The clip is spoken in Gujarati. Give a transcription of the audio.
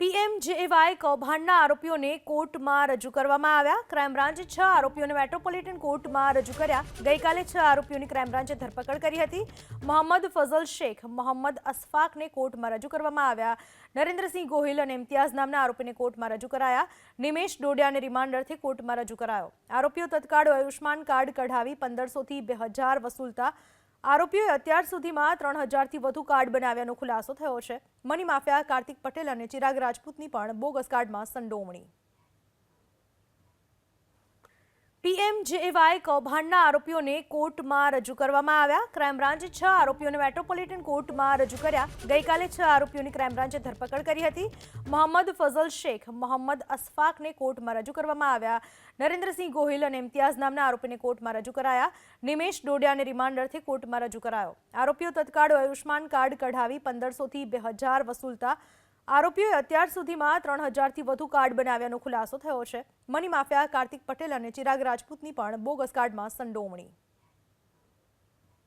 પીએમજેએવાય કૌભાંડના આરોપીઓને કોર્ટમાં રજૂ કરવામાં આવ્યા. ક્રાઇમ બ્રાન્ચે છ આરોપીઓને મેટ્રોપોલિટન કોર્ટમાં રજૂ કર્યા. ગઈકાલે છ આરોપીઓની ક્રાઇમ બ્રાન્ચે ધરપકડ કરી હતી. મોહમ્મદ ફઝલ શેખ, મોહમ્મદ અસફાકને કોર્ટમાં રજૂ કરવામાં આવ્યા. નરેન્દ્રસિંહ ગોહિલ અને ઇમ્તિયાઝ નામના આરોપીને કોર્ટમાં રજૂ કરાયા. નિમેશ ડોડિયાને રિમાન્ડરથી કોર્ટમાં રજૂ કરાયો. આરોપીઓ તત્કાળ આયુષ્માન કાર્ડ કઢાવી પંદરસોથી બે હજાર વસૂલતા આરોપીઓએ અત્યાર સુધીમાં ત્રણ હજારથી વધુ કાર્ડ બનાવ્યાનો ખુલાસો થયો છે. મની માફિયા કાર્તિક પટેલ અને ચિરાગ રાજપૂતની પણ બોગસ કાર્ડમાં સંડોવણી. પીએમજેએવાય કૌભાંડના આરોપીઓને કોર્ટમાં રજૂ કરવામાં આવ્યા. ક્રાઇમ બ્રાન્ચે છ આરોપીઓને મેટ્રોપોલિટન કોર્ટમાં રજૂ કર્યા. ગઈકાલે છ આરોપીઓની ક્રાઇમ બ્રાન્ચે ધરપકડ કરી હતી. મોહમ્મદ ફઝલ શેખ, મોહમ્મદ અસફાકને કોર્ટમાં રજૂ કરવામાં આવ્યા. નરેન્દ્રસિંહ ગોહિલ અને ઇમ્તિયાઝ નામના આરોપીને કોર્ટમાં રજૂ કરાયા. નિમેશ ડોડિયાને રિમાન્ડરથી કોર્ટમાં રજૂ કરાયો. આરોપીઓ તત્કાળ આયુષ્માન કાર્ડ કઢાવી પંદરસોથી બે હજાર વસૂલતા આરોપીઓએ અત્યાર સુધીમાં ત્રણ હજારથી વધુ કાર્ડ બનાવ્યાનો ખુલાસો થયો છે. મની માફિયા કાર્તિક પટેલ અને ચિરાગ રાજપૂતની પણ બોગસ કાર્ડમાં સંડોવણી.